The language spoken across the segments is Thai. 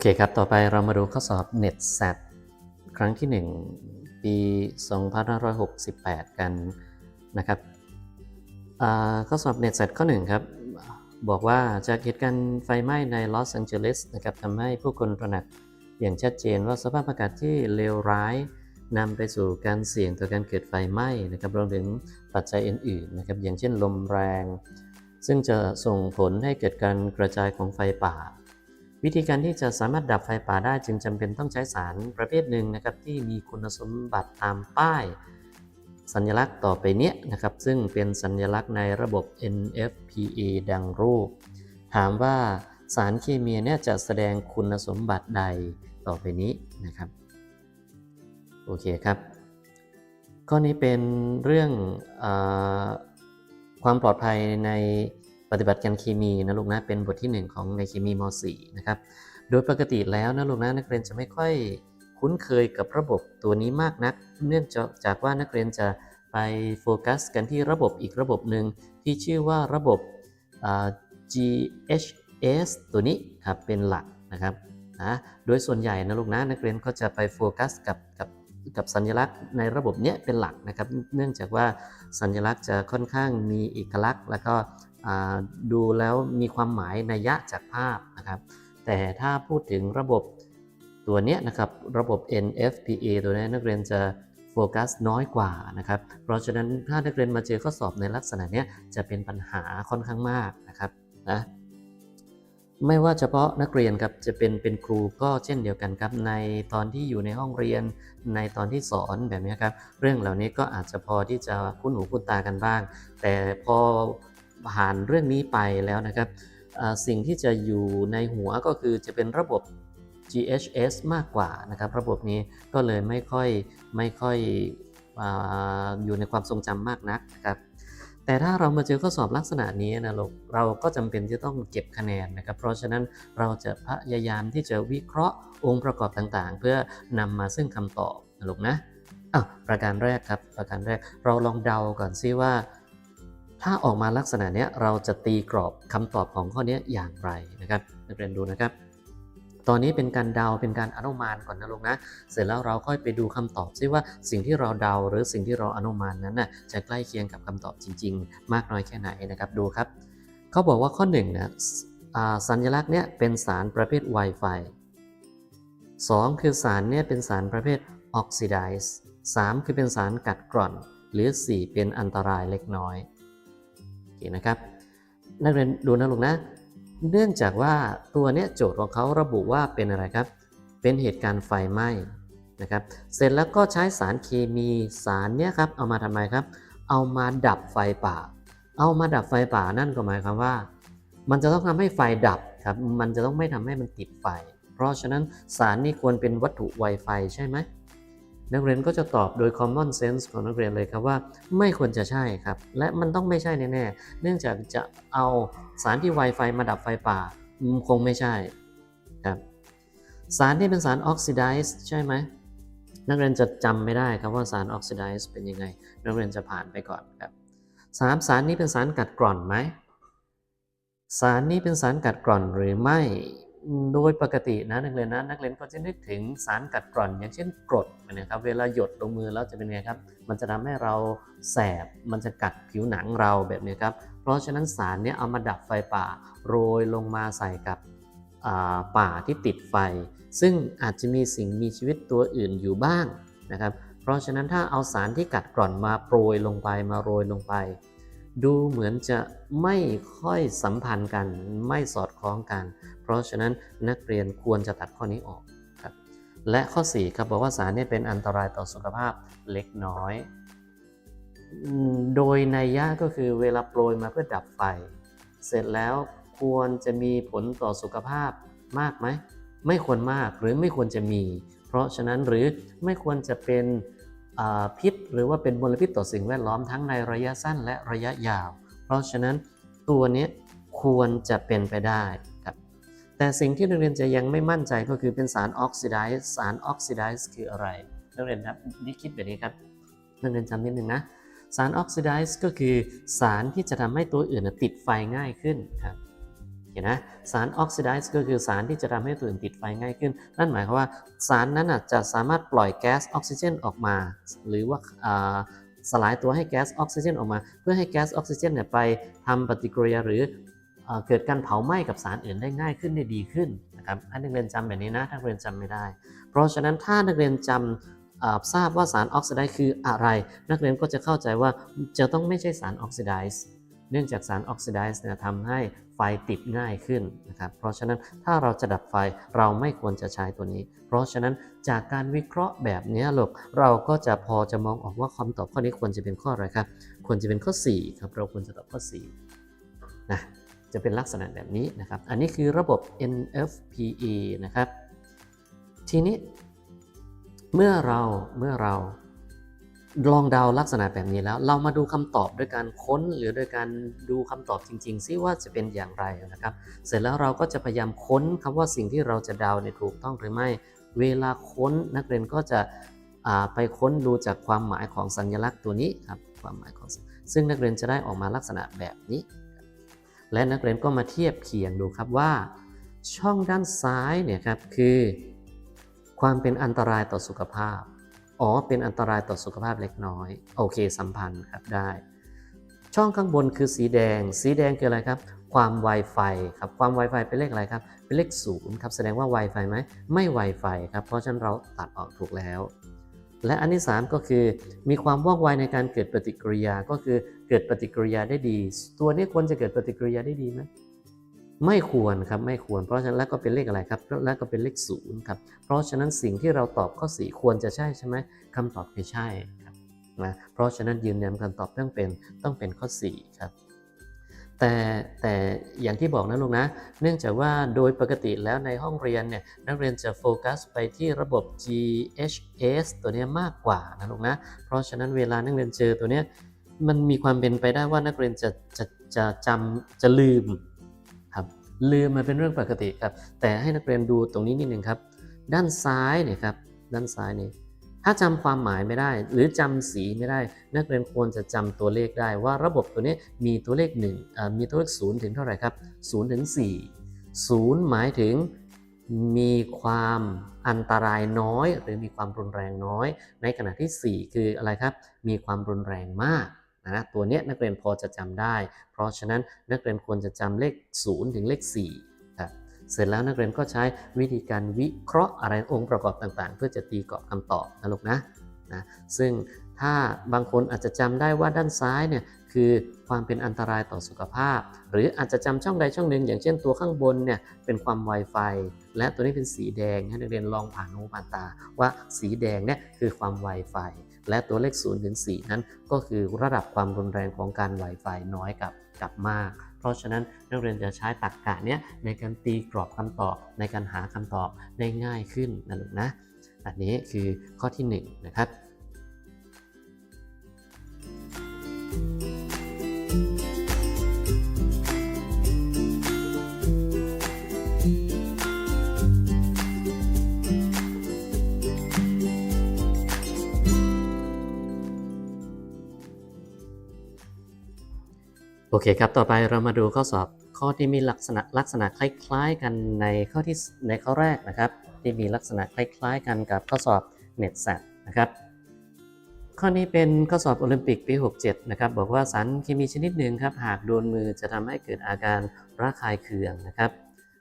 เคครับ ต่อไปเรามาดูข้อสอบ NetSat ครั้งที่ 1 ปี 2568 กันนะครับข้อสอบ NetSat ข้อ 1 ครับ บอกว่าจากเหตุการณ์ไฟไหม้ในลอสแองเจลิสนะครับทำให้ผู้คนตระหนักอย่างชัดเจนว่าสภาพอากาศที่เลวร้ายนำไปสู่การเสี่ยงต่อการเกิดไฟไหม้นะครับรวมถึงปัจจัยอื่นๆนะครับอย่างเช่นลมแรง ซึ่งจะส่งผลให้เกิดการกระจายของไฟป่า วิธีการที่จะสามารถดับไฟป่าได้จึงจำเป็นต้องใช้สารประเภทหนึ่งนะครับที่มีคุณสมบัติตามป้าย สัญลักษณ์ต่อไปนี้นะครับ ซึ่งเป็นสัญลักษณ์ในระบบ NFPA ดังรูป ถามว่าสารเคมีเนี่ยจะแสดงคุณสมบัติใดต่อไปนี้นะครับ โอเคครับข้อนี้เป็นเรื่องอความปลอดภัยใน ปฏิบัติการเคมีนะลูกนะเป็นบทที่ 1 ของในเคมีม .4 นะครับ โดยปกติแล้วนะลูกนะนักเรียนจะไม่ค่อยคุ้นเคยกับระบบตัวนี้มากนัก เนื่องจากว่านักเรียนจะไปโฟกัสกันที่ระบบอีกระบบหนึ่งที่ชื่อว่าระบบ GHS ตัวนี้ครับเป็นหลักนะครับนะโดยส่วนใหญ่นะลูกนะนักเรียนก็จะไปโฟกัสกับกับ กับสัญลักษณ์ในระบบเนี้ยเป็นหลักนะครับ เนื่องจากว่าสัญลักษณ์จะค่อนข้างมีเอกลักษณ์ แล้วก็ดูแล้วมีความหมายนัยยะจากภาพนะครับ แต่ถ้าพูดถึงระบบตัวเนี้ยนะครับระบบ NFPA ตัวนี้นักเรียนจะโฟกัสน้อยกว่านะครับ เพราะฉะนั้นถ้านักเรียนมาเจอข้อสอบในลักษณะเนี้ยจะเป็นปัญหาค่อนข้างมากนะครับนะ ไม่ว่าเฉพาะนักเรียนครับจะเป็นเป็นครูก็เช่นเดียวกันครับ ในตอนที่อยู่ในห้องเรียน ในตอนที่สอนแบบนี้ครับ เรื่องเหล่านี้ก็อาจจะพอที่จะคุ้นหูคุ้นตากันบ้าง แต่พอผ่านเรื่องนี้ไปแล้วนะครับสิ่งที่จะอยู่ในหัวก็คือจะเป็นระบบ GHS มากกว่านะครับระบบนี้ก็เลยไม่ค่อยไม่ค่อยออยู่ในความทรงจำมากนักนะครับ แต่ถ้าเรามาเจอข้อสอบลักษณะนี้นะลูกเราก็จำเป็นที่ต้องเก็บคะแนนนะครับ เพราะฉะนั้นเราจะพยายามที่จะวิเคราะห์องค์ประกอบต่างๆ เพื่อนำมาซึ่งคำตอบนะลูกนะอะประการแรกครับ ประการแรกเราลองเดาก่อนซิว่า ถ้าออกมาลักษณะนี้เราจะตีกรอบคำตอบของข้อนี้อย่างไรนะครับนักเรียนดูนะครับ ตอนนี้เป็นการเดาเป็นการอนุมานก่อนนะลูกนะ เสร็จแล้วเราค่อยไปดูคำตอบซิว่าสิ่งที่เราเดาหรือสิ่งที่เราอนุมานนั้นน่ะจะใกล้เคียงกับคำตอบจริง ๆ มากน้อยแค่ไหนนะครับดูครับเขาบอกว่าข้อ1นะอ่าสัญลักษณ์เนี้ยเป็นสารประเภท Wi-Fi 2 คือสารเนี่ยเป็นสารประเภท Oxidize 3คือเป็นสารกัดกร่อน หรือ 4 เป็นอันตรายเล็กน้อยโอเคนะครับนักเรียนดูนะลูกนะ เนื่องจากว่าตัวเนี้ยโจทย์ของเขาระบุว่าเป็นอะไรครับ เป็นเหตุการณ์ไฟไหม้นะครับ เสร็จแล้วก็ใช้สารเคมีสารเนี้ยครับเอามาทำไมครับ เอามาดับไฟป่า เอามาดับไฟป่านั่นก็หมายความว่า มันจะต้องทำให้ไฟดับครับ มันจะต้องไม่ทำให้มันติดไฟ เพราะฉะนั้นสารนี้ควรเป็นวัตถุไวไฟใช่ไหม นักเรียนก็จะตอบโดย common sense ของนักเรียนเลยครับว่า ไม่ควรจะใช่ครับ และมันต้องไม่ใช่แน่ๆ เนื่องจากจะเอาสารที่ Wi-Fi มาดับไฟป่าคงไม่ใช่ครับสารที่เป็นสาร oxidize ใช่ไหมนักเรียนจะจำไม่ได้ครับว่าสาร oxidize เป็นยังไง นักเรียนจะผ่านไปก่อนครับสามสารนี้เป็นสารกัดกร่อนไหมสารนี้เป็นสารกัดกร่อนหรือไม่ โดยปกตินะนักเรียนนะนักเรียนก็จะนึกถึงสารกัดกร่อน อย่างเช่นกรดนะครับเวลาหยดลงมือแล้วจะเป็นไงครับ มันจะทำให้เราแสบมันจะกัดผิวหนังเราแบบนี้ครับ เพราะฉะนั้นสารนี้เอามาดับไฟป่าโรยลงมาใส่กับป่าที่ติดไฟ ซึ่งอาจจะมีสิ่งมีชีวิตตัวอื่นอยู่บ้างนะครับ เพราะฉะนั้นถ้าเอาสารที่กัดกร่อนมาโปรยลงไปมาโรยลงไป ดูเหมือนจะไม่ค่อยสัมพันธ์กันไม่สอดคล้องกัน เพราะฉะนั้นนักเรียนควรจะตัดข้อนี้ออกครับ และข้อ 4 ครับบอกว่าสารนี้เป็นอันตรายต่อสุขภาพเล็กน้อย โดยในยยะก็คือเวลาโปรยมาเพื่อดับไฟ เสร็จแล้วควรจะมีผลต่อสุขภาพมากไหม ไม่ควรมากหรือไม่ควรจะมี เพราะฉะนั้นหรือไม่ควรจะเป็นพิษ หรือว่าเป็นมลพิษต่อสิ่งแวดล้อมทั้งในระยะสั้นและระยะยาว เพราะฉะนั้นตัวนี้ควรจะเป็นไปได้ แต่สิ่งที่นักเรียนจะยังไม่มั่นใจก็คือเป็นสารออกซิไดซ์สารออกซิไดซ์คืออะไรนักเรียนครับนี่คิดแบบนี้ครับนักเรียนจำนิดนึงนะสารออกซิไดซ์ก็คือสารที่จะทำให้ตัวอื่นติดไฟง่ายขึ้นครับโอเคนะสารออกซิไดซ์ก็คือสารที่จะทำให้ตัวอื่นติดไฟง่ายขึ้น นั่นหมายความว่าสารนั้นจะสามารถปล่อยแก๊สออกซิเจนออกมา หรือว่าสลายตัวให้แก๊สออกซิเจนออกมา เพื่อให้แก๊สออกซิเจนเนี่ยไปทำปฏิกิริยาหรือ เกิดการเผาไหม้กับสารอื่นได้ง่ายขึ้นได้ดีขึ้นนะครับให้นักเรียนจำแบบนี้นะถ้านักเรียนจำไม่ได้ เพราะฉะนั้นถ้านักเรียนจำอ่าทราบว่าสารออกซิไดซ์คืออะไร นักเรียนก็จะเข้าใจว่าจะต้องไม่ใช่สารออกซิไดซ์เนื่องจากสารออกซิไดซ์เนี่ยทำให้ไฟติดง่ายขึ้นนะครับ เพราะฉะนั้นถ้าเราจะดับไฟเราไม่ควรจะใช้ตัวนี้ เพราะฉะนั้นจากการวิเคราะห์แบบนี้ลูกเราก็จะพอจะมองออกว่าคำตอบข้อนี้ควรจะเป็นข้ออะไรครับ ควรจะเป็นข้อ 4 ครับ เราควรจะตอบข้อ4นะ จะเป็นลักษณะแบบนี้นะครับ อันนี้คือระบบ NFPE นะครับ ทีนี้เมื่อเราเมื่อเราลองเดาลักษณะแบบนี้แล้ว เรามาดูคำตอบด้วยการค้นหรือโดยการดูคำตอบจริงๆซิว่าจะเป็นอย่างไรนะครับ เสร็จแล้วเราก็จะพยายามค้นคำว่าสิ่งที่เราจะเดาเนี่ยถูกต้องหรือไม่ เวลาค้นนักเรียนก็จะไปค้นดูจากความหมายของสัญลักษณ์ตัวนี้ครับความหมายของซึ่งนักเรียนจะได้ออกมาลักษณะแบบนี้ และนักเรียนก็มาเทียบเคียงดูครับว่า ช่องด้านซ้ายเนี่ยครับคือ ความเป็นอันตรายต่อสุขภาพ อ๋อ เป็นอันตรายต่อสุขภาพเล็กน้อย โอเค สัมพันธ์ครับได้ ช่องข้างบนคือสีแดง สีแดงคืออะไรครับ ความ Wi-Fi ครับ ความ Wi-Fi เป็นเลขอะไรครับ เป็นเลขศูนย์ครับ แสดงว่า Wi-Fi ไหม ไม่ Wi-Fi ครับ เพราะฉะนั้นเราตัดออกถูกแล้ว และอันที่ 3 ก็คือ มีความว่องไวในการเกิดปฏิกิริยา ก็คือ เกิดปฏิกิริยาได้ดี ตัวนี้ควรจะเกิดปฏิกิริยาได้ดีไหมไม่ควรครับไม่ควร เพราะฉะนั้นแล้วก็เป็นเลขอะไรครับแล้วก็เป็นเลขศูนย์ครับเพราะฉะนั้นสิ่งที่เราตอบข้อ4ควรจะใช่ใช่ไหมคำตอบคือใช่ครับนะเพราะฉะนั้นยืนยันคำตอบต้องเป็นต้องเป็นข้อ4ครับแต่แต่อย่างที่บอกนะลูกนะ เนื่องจากว่าโดยปกติแล้วในห้องเรียนเนี่ยนักเรียนจะโฟกัสไปที่ระบบ GHS ตัวนี้มากกว่านะลูกนะ เพราะฉะนั้นเวลานักเรียนเจอตัวเนี้ย มันมีความเป็นไปได้ว่านักเรียนจะจะจะจำจะลืมครับลืมมันเป็นเรื่องปกติครับ แต่ให้นักเรียนดูตรงนี้นิดหนึ่งครับ ด้านซ้ายเนี่ยครับด้านซ้ายนี่ถ้าจำความหมายไม่ได้ หรือจำสีไม่ได้ นักเรียนควรจะจำตัวเลขได้ว่าระบบตัวนี้มีตัวเลข1อ่มีตัวเลข0ถึงเท่าไหร่ครับ0ถึง4 0 หมายถึงมีความอันตรายน้อย หรือมีความรุนแรงน้อย ในขณะที่ 4 คืออะไรครับ มีความรุนแรงมาก นะตัวเนี้ยนักเรียนพอจะจำได้ เพราะฉะนั้นนักเรียนควรจะจำเลข 0 ถึงเลข4ครับเสร็จแล้วนักเรียนก็ใช้วิธีการวิเคราะห์อะไรองค์ประกอบต่างๆ เพื่อจะตีกรอบคำตอบนะลูกนะนะซึ่งถ้าบางคนอาจจะจำได้ว่าด้านซ้ายเนี่ย คือความเป็นอันตรายต่อสุขภาพ หรืออาจจะจำช่องใดช่องหนึ่ง อย่างเช่นตัวข้างบนเนี่ยเป็นความ Wi-Fi และตัวนี้เป็นสีแดงให้นักเรียนลองผ่านหูผ่านตา ว่าสีแดงเนี่ยคือความ Wi-Fi และตัวเลข0ถึง4นั้น ก็คือระดับความรุนแรงของการ Wi-Fi น้อยกับกับมาก เพราะฉะนั้นนักเรียนจะใช้ตรรกกะเนี้ยในการตีกรอบคำตอบในการหาคำตอบได้ง่ายขึ้นนะลูกนะ อันนี้คือข้อที่1นะครับ เคครับ ต่อไปเรามาดูข้อสอบข้อที่มีลักษณะลักษณะคล้ายๆ กันในข้อที่ในข้อแรกนะครับ ที่มีลักษณะคล้ายๆ กันกับข้อสอบ NET s a t นะครับข้อนี้เป็นข้อสอบโอลิมปิกปี 67 นะครับ บอกว่าสารเคมีชนิดหนึ่งครับ หากโดนมือจะทำให้เกิดอาการระคายเคืองนะครับ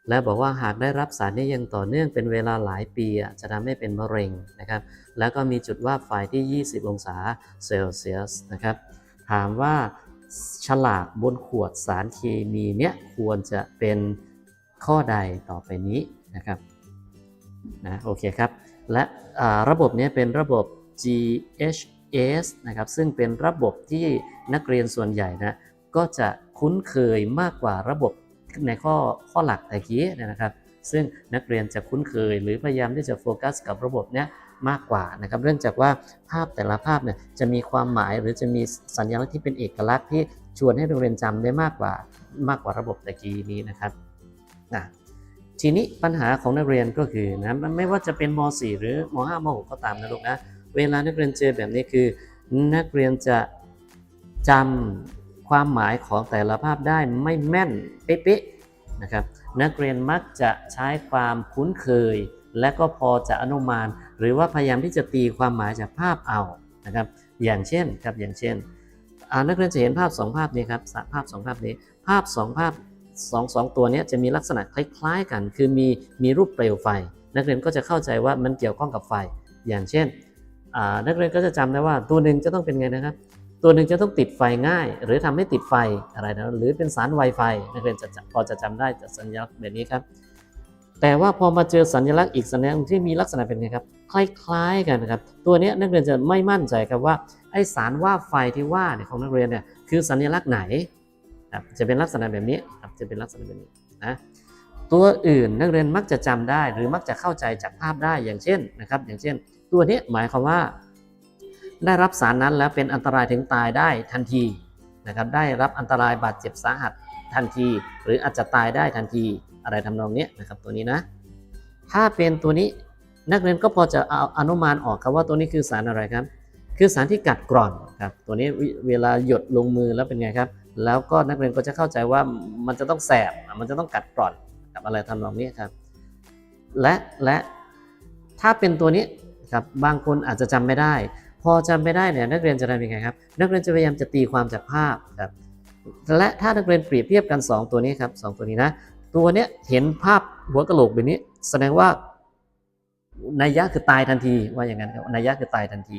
และบอกว่าหากได้รับสารนี้ยังต่อเนื่องเป็นเวลาหลายปีจะทำให้เป็นมะเร็งนะครับ แล้วก็มีจุดว่าไฟที่ 20 องศาเซลเซียสนะครับ ถามว่า ฉลากบนขวดสารเคมีเนี้ยควรจะเป็นข้อใดต่อไปนี้นะครับนะโอเคครับ และระบบเนี้ยเป็นระบบ GHS นะครับซึ่งเป็นระบบที่นักเรียนส่วนใหญ่นะก็จะคุ้นเคยมากกว่าระบบในข้อข้อหลักตะกี้นะครับ ซึ่งนักเรียนจะคุ้นเคยหรือพยายามที่จะโฟกัสกับระบบเนี้ย มากกว่านะครับ เนื่องจากว่าภาพแต่ละภาพเนี่ยจะมีความหมายหรือจะมีสัญลักษณ์ที่เป็นเอกลักษณ์ที่ชวนให้นักเรียนจำได้มากกว่ามากกว่าระบบตะกี้นี้นะครับนะทีนี้ปัญหาของนักเรียนก็คือนะไม่ว่าจะเป็นม .4 หรือม .5 ม .6 ก็ตามนะลูกนะเวลานักเรียนเจอแบบนี้คือ นักเรียนจะจำความหมายของแต่ละภาพได้ไม่แม่นเป๊ะๆนะครับนักเรียนมักจะใช้ความคุ้นเคย และก็พอจะอนุมาน หรือว่าพยายามที่จะตีความหมายจากภาพเอานะครับ อย่างเช่นครับอย่างเช่นนักเรียนจะเห็นภาพ 2 ภาพนี้ครับภาพ 2 ภาพนี้ ภาพ 2 ภาพ2 2ตัวนี้จะมีลักษณะคล้ายๆกัน คือมีมีรูปเปลวไฟ นักเรียนก็จะเข้าใจว่ามันเกี่ยวข้องกับไฟ อย่างเช่นนักเรียนก็จะจำได้ว่าตัวหนึ่งจะต้องเป็นไงนะครับ ตัวหนึ่งจะต้องติดไฟง่าย หรือทำให้ติดไฟอะไรนะหรือเป็นสาร Wi-Fi นักเรียนจะพอจะจำได้จากสัญลักษณ์แบบนี้ครับ แต่ว่าพอมาเจอสัญลักษณ์อีกสัญลักษณ์ที่มีลักษณะเป็นไงครับ คล้ายๆกันนะครับ ตัวนี้นักเรียนจะไม่มั่นใจครับว่าไอสารว่าไฟที่ว่าเนี่ยของนักเรียนเนี่ยคือสัญลักษณ์ไหนครับจะเป็นลักษณะแบบนี้ครับจะเป็นลักษณะแบบนี้นะตัวอื่นนักเรียนมักจะจำได้หรือมักจะเข้าใจจากภาพได้อย่างเช่นนะครับ อย่างเช่น ตัวนี้หมายความว่า ได้รับสารนั้นแล้วเป็นอันตรายถึงตายได้ทันทีนะครับ ได้รับอันตรายบาดเจ็บสาหัสทันที หรืออาจจะตายได้ทันที อะไรทำนองนี้นะครับตัวนี้นะ ถ้าเป็นตัวนี้นักเรียนก็พอจะเอาอนุมานออกครับว่าตัวนี้คือสารอะไรครับ คือสารที่กัดกร่อนครับตัวนี้เวลาหยดลงมือแล้วเป็นไงครับ แล้วก็นักเรียนก็จะเข้าใจว่ามันจะต้องแสบมันจะต้องกัดกร่อนกับอะไรทำนองนี้ครับ และและถ้าเป็นตัวนี้ครับบางคนอาจจะจำไม่ได้ พอจำไม่ได้เนี่ยนักเรียนจะทำยังไงครับ นักเรียนจะพยายามจะตีความจากภาพครับและถ้านักเรียนเปรียบเทียบกัน 2 ตัวนี้ครับสองตัวนี้นะ ตัวเนี้ยเห็นภาพหัวกะโหลกแบบนี้ แสดงว่านัยยะคือตายทันทีว่าอย่างนั้นครับนัยยะคือตายทันที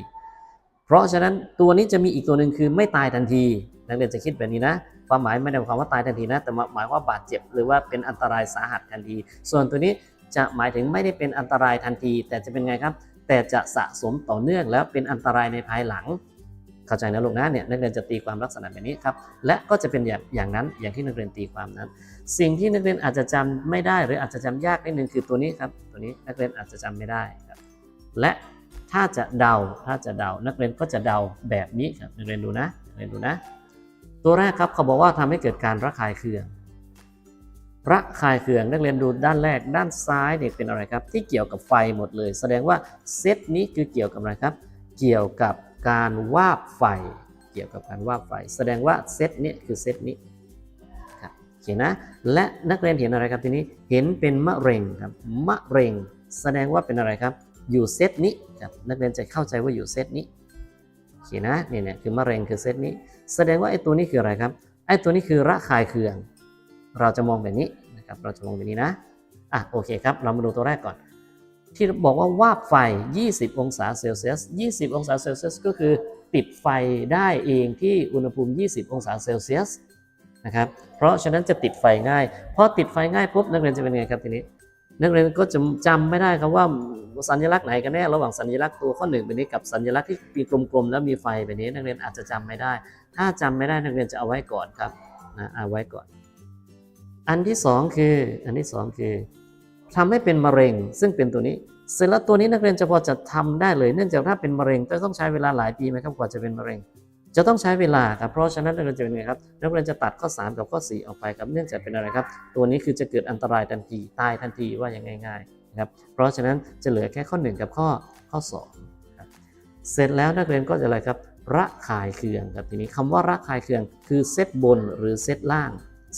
เพราะฉะนั้นตัวนี้จะมีอีกตัวหนึ่งคือไม่ตายทันทีนักเรียนจะคิดแบบนี้นะ ความหมายไม่ได้หมายความว่าตายทันทีนะ แต่หมายว่าบาดเจ็บหรือว่าเป็นอันตรายสาหัสทันที ส่วนตัวนี้จะหมายถึงไม่ได้เป็นอันตรายทันที แต่จะเป็นไงครับ แต่จะสะสมต่อเนื่องแล้วเป็นอันตรายในภายหลัง เข้าใจนะลูกนะเนี่ยนักเรียนจะตีความลักษณะแบบนี้ครับและก็จะเป็นอย่างอย่างนั้นอย่างที่นักเรียนตีความนั้น สิ่งที่นักเรียนอาจจะจำไม่ได้หรืออาจจะจำยากนิดนึงคือตัวนี้ครับตัวนี้นักเรียนอาจจะจำไม่ได้ครับและถ้าจะเดาถ้าจะเดา นักเรียนก็จะเดาแบบนี้ครับนักเรียนดูนะนักเรียนดูนะ ตัวแรกครับเขาบอกว่าทำให้เกิดการระคายเคืองระคายเคืองนักเรียนดูด้านแรกด้านซ้ายเนี่ยเป็นอะไรครับ ที่เกี่ยวกับไฟหมดเลย แสดงว่าเซตนี้คือเกี่ยวกับอะไรครับ เกี่ยวกับ การวาบไฟ เกี่ยวกับการวาบไฟ แสดงว่าเซตนี้คือเซตนี้ครับเขียนนะ และนักเรียนเห็นอะไรครับทีนี้ เห็นเป็นมะเร็งครับ มะเร็ง แสดงว่าเป็นอะไรครับ อยู่เซตนี้ครับ นักเรียนจะเข้าใจว่าอยู่เซตนี้เขียนนะเนี่ยเนี่ยคือมะเร็งคือเซตนี้ แสดงว่าไอ้ตัวนี้คืออะไรครับ ไอ้ตัวนี้คือระคายเคือง เราจะมองแบบนี้นะครับ เราจะมองแบบนี้นะ อะโอเคครับ เรามาดูตัวแรกก่อน ที่บอกว่าวาบไฟ 20 องศาเซลเซียส 20 องศาเซลเซียสก็คือติดไฟได้เองที่อุณหภูมิ 20 องศาเซลเซียสนะครับ เพราะฉะนั้นจะติดไฟง่าย พอติดไฟง่ายปุ๊บนักเรียนจะเป็นไงครับทีนี้ นักเรียนก็จะจำไม่ได้ครับว่าสัญลักษณ์ไหนกันแน่ระหว่างสัญลักษณ์ตัวข้อหนึ่งแบบนี้กับสัญลักษณ์ที่มีกลมๆแล้วมีไฟแบบนี้นักเรียนอาจจะจำไม่ได้ ถ้าจำไม่ได้นักเรียนจะเอาไว้ก่อนครับนะเอาไว้ก่อน อันที่สองคืออันที่สองคือ ทำให้เป็นมะเร็ง ซึ่งเป็นตัวนี้เสร็จแล้วตัวนี้นักเรียนจะพอจะทำได้เลย เนื่องจากถ้าเป็นมะเร็งจะต้องใช้เวลาหลายปีไหมครับกว่าจะเป็นมะเร็ง จะต้องใช้เวลาครับเพราะฉะนั้นนักเรียนจะเป็นไงครับนักเรียนจะตัดข้อ 3 กับข้อ 4 ออกไปครับเนื่องจากเป็นอะไรครับ ตัวนี้คือจะเกิดอันตรายทันทีตายทันทีว่าอย่างง่ายๆนะครับเพราะฉะนั้นจะเหลือแค่ข้อ 1 กับข้อข้อ2ครับเสร็จแล้วนักเรียนก็จะอะไรครับระคายเคืองครับทีนี้คำว่าระคายเคืองคือเซตบนหรือเซตล่าง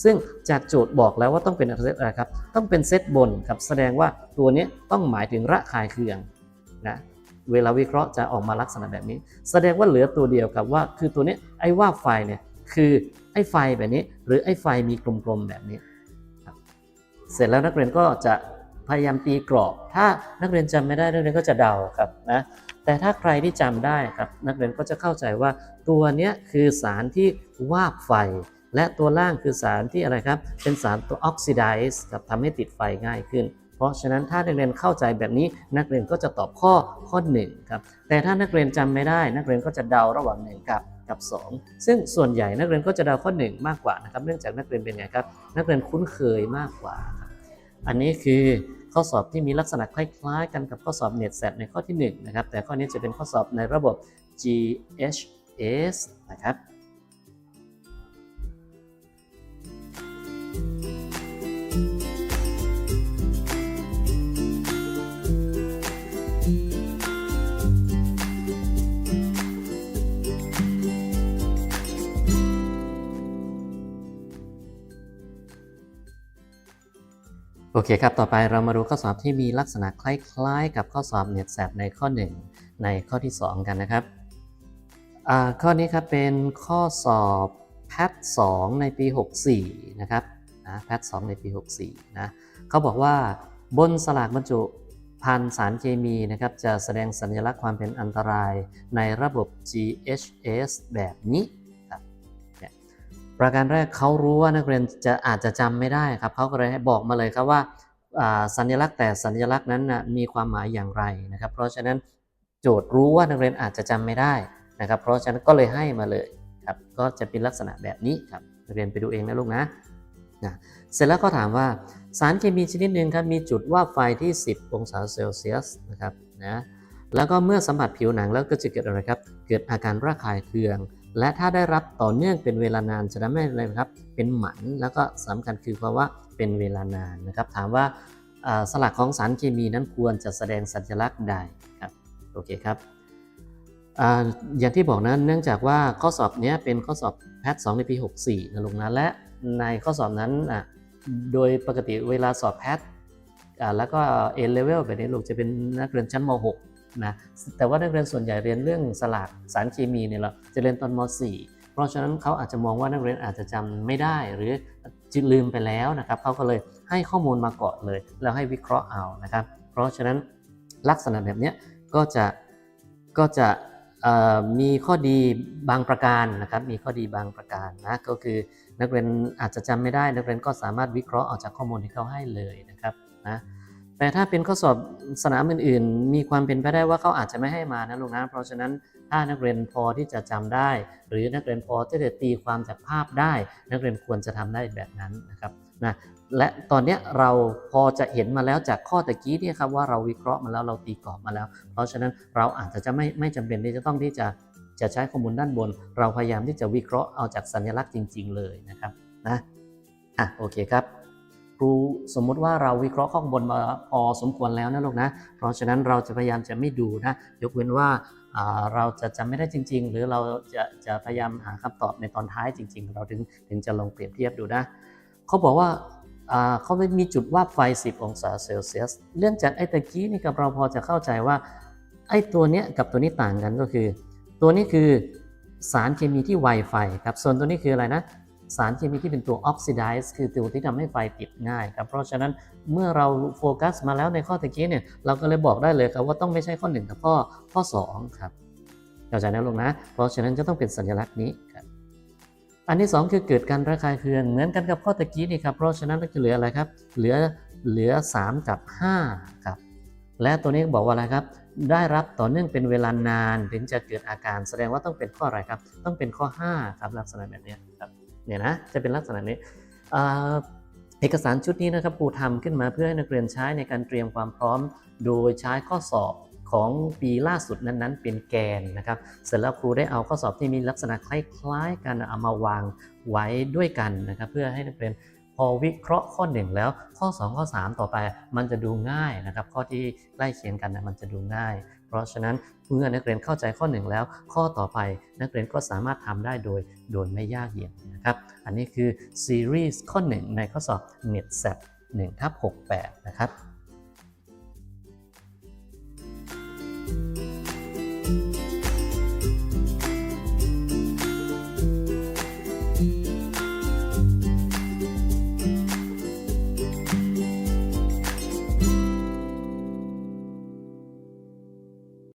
ซึ่งจากโจทย์บอกแล้วว่าต้องเป็นเซตอะไรครับ ต้องเป็นเซตบนครับ แสดงว่าตัวนี้ต้องหมายถึงระคายเคืองนะ เวลาวิเคราะห์จะออกมาลักษณะแบบนี้ แสดงว่าเหลือตัวเดียวครับว่า คือตัวนี้ไอ้ว่าไฟเนี่ยคือไอ้ไฟแบบนี้ หรือไอ้ไฟมีกลมๆแบบนี้ เสร็จแล้วนักเรียนก็จะพยายามตีกรอบ ถ้านักเรียนจำไม่ได้นักเรียนก็จะเดาครับนะแต่ถ้าใครที่จำได้ครับนักเรียนก็จะเข้าใจว่าตัวนี้คือสารที่วาบไฟ และตัวล่างคือสารที่อะไรครับ เป็นสารตัวออกซิไดซ์ครับทำให้ติดไฟง่ายขึ้น เพราะฉะนั้นถ้านักเรียนเข้าใจแบบนี้นักเรียนก็จะตอบข้อข้อ1ครับแต่ถ้านักเรียนจำไม่ได้ นักเรียนก็จะเดาระหว่าง1กับกับ 2 ซึ่งส่วนใหญ่นักเรียนก็จะเดาข้อ 1 มากกว่านะครับเนื่องจากนักเรียนเป็นไงครับนักเรียนคุ้นเคยมากกว่าครับอันนี้คือข้อสอบที่มีลักษณะคล้ายๆ กันกับข้อสอบ n e t s a t ในข้อที่1นะครับแต่ข้อนี้จะเป็นข้อสอบในระบบ GHS นะครับ อเคครับ ต่อไปเรามาดูข้อสอบที่มีลักษณะคล้ายๆ กับข้อสอบเน็ตแซในข้อ 1 ในข้อที่ 2 กันนะครับ ข้อนี้ครับเป็นข้อสอบแพท2ในปี 64 นะครับนะแพท2ในปี 64 นะเขาบอกว่าบนสลากบรรจุพันสารเคมีนะครับจะแสดงสัญลักษณ์ความเป็นอันตรายในระบบ GHS แบบนี้ ประการแรกเขารู้ว่านักเรียนจะอาจจะจำไม่ได้ครับเขาก็เลยให้บอกมาเลยครับว่าสัญลักษณ์แต่สัญลักษณ์นั้นนะมีความหมายอย่างไรนะครับ เพราะฉะนั้นโจทย์รู้ว่านักเรียนอาจจะจำไม่ได้นะครับ เพราะฉะนั้นก็เลยให้มาเลยครับก็จะเป็นลักษณะแบบนี้ครับเรียนไปดูเองนะลูกนะนะเสร็จแล้วก็ถามว่าสารเคมีชนิดหนึ่งครับมีจุดว่าไฟที่ 10 องศาเซลเซียสนะครับนะแล้วก็เมื่อสัมผัสผิวหนังแล้วก็จะเกิดอะไรครับ เกิดอาการระคายเคือง และถ้าได้รับต่อเนื่องเป็นเวลานานจะทำให้อะไรครับเป็นหมันแล้วก็สำคัญคือเพราะว่าเป็นเวลานานนะครับ ถามว่าสลักของสารเคมีนั้นควรจะแสดงสัญลักษณ์ใดครับโอเคครับออย่างที่บอกนะเนื่องจากว่าข้อสอบนี้เป็นข้อสอบแพทย์2ในปี 64นะลงนะและในข้อสอบนั้นอะโดยปกติเวลาสอบแพทอ่าแล้วก็ A level แบบนี้ลูกจะเป็นนักเรียนชั้นม .6 นะแต่ว่านักเรียนส่วนใหญ่เรียนเรื่องสลากสารเคมีเนี่ยเราจะเรียนตอนม .4 เพราะฉะนั้นเขาอาจจะมองว่านักเรียนอาจจะจำไม่ได้หรือจะลืมไปแล้วนะครับเขาก็เลยให้ข้อมูลมาก่อนเลย แล้วให้วิเคราะห์เอานะครับ เพราะฉะนั้นลักษณะแบบนี้ก็จะก็จะมีข้อดีบางประการนะครับ มีข้อดีบางประการนะ ก็คือนักเรียนอาจจะจำไม่ได้ นักเรียนก็สามารถวิเคราะห์ออกจากข้อมูลที่เขาให้เลยนะครับนะ แต่ถ้าเป็นข้อสอบสนามอื่นๆ มีความเป็นไปได้ว่าเขาอาจจะไม่ให้มานะลูกนะเพราะฉะนั้นถ้านักเรียนพอที่จะจำได้ หรือนักเรียนพอที่จะตีความจากภาพได้ นักเรียนควรจะทำได้แบบนั้นนะครับนะและตอนนี้เราพอจะเห็นมาแล้วจากข้อตะกี้เนี่ยครับว่าเราวิเคราะห์มาแล้วเราตีกรอบมาแล้ว เพราะฉะนั้นเราอาจจะจะไม่ไม่จำเป็นที่จะต้องที่จะจะใช้ข้อมูลด้านบน เราพยายามที่จะวิเคราะห์เอาจากสัญลักษณ์จริง ๆ เลยนะครับนะอะโอเคครับ ครูสมมุติว่าเราวิเคราะห์ข้อมูลมาพอสมควรแล้วนะลูกนะ เพราะฉะนั้นเราจะพยายามจะไม่ดูนะ ยกเว้นว่าเราจะจำไม่ได้จริง ๆ หรือเราจะจะพยายามหาคำตอบในตอนท้ายจริง ๆ เราถึงถึงจะลองเปรียบเทียบดูนะเขาบอกว่าเขาไม่มีจุดว่าบไฟ 10 องศาเซลเซียส เรื่องจากไอ้ตะกี้นี่กับเราพอจะเข้าใจว่าไอ้ตัวเนี้ยกับตัวนี้ต่างกันก็คือ ตัวนี้คือสารเคมีที่ไวไฟครับ ส่วนตัวนี้คืออะไรนะ สารเคมีที่เป็นตัวออกซิไดซ์คือตัวที่ทำให้ไฟติดง่ายครับเพราะฉะนั้นเมื่อเราโฟกัสมาแล้วในข้อตะกี้เนี่ยเราก็เลยบอกได้เลยครับว่าต้องไม่ใช่ข้อ 1 กับข้อข้อ 2 ครับเข้าใจนะลูกนะ เพราะฉะนั้นจะต้องเป็นสัญลักษณ์นี้ครับอันที่ 2 คือเกิดการระคายเคืองเหมือนกันกับข้อตะกี้นี่ครับเพราะฉะนั้นก็จะเหลืออะไรครับ เหลือเหลือ 3 กับ 5 ครับ และตัวนี้บอกว่าอะไรครับ ได้รับต่อเนื่องเป็นเวลานานถึงจะเกิดอาการแสดงว่าต้องเป็นข้ออะไรครับ ต้องเป็นข้อ 5 ครับลักษณะแบบนี้ครับ เนี่ยนะจะเป็นลักษณะนี้เอกสารชุดนี้นะครับครูทำขึ้นมาเพื่อให้นักเรียนใช้ในการเตรียมความพร้อม โดยใช้ข้อสอบของปีล่าสุดนั้นๆ เป็นแกนนะครับ เสร็จแล้วครูได้เอาข้อสอบที่มีลักษณะคล้ายๆ กันเอามาวางไว้ด้วยกันนะครับ เพื่อให้นักเรียน อวิเคราะห์ข้อ 1 แล้วข้อ 2 ข้อ 3 ต่อไป มันจะดูง่ายนะครับ ข้อที่ใกล้เคียงกันนะมันจะดูง่าย เพราะฉะนั้นเมื่อนักเรียนเข้าใจข้อ 1 แล้ว ข้อต่อไปนักเรียนก็สามารถทำได้โดยโดยไม่ยากเย็นนะครับ อันนี้คือซีรีส์ข้อ 1 ในข้อสอบ NetSat 1ทับ68 นะครับ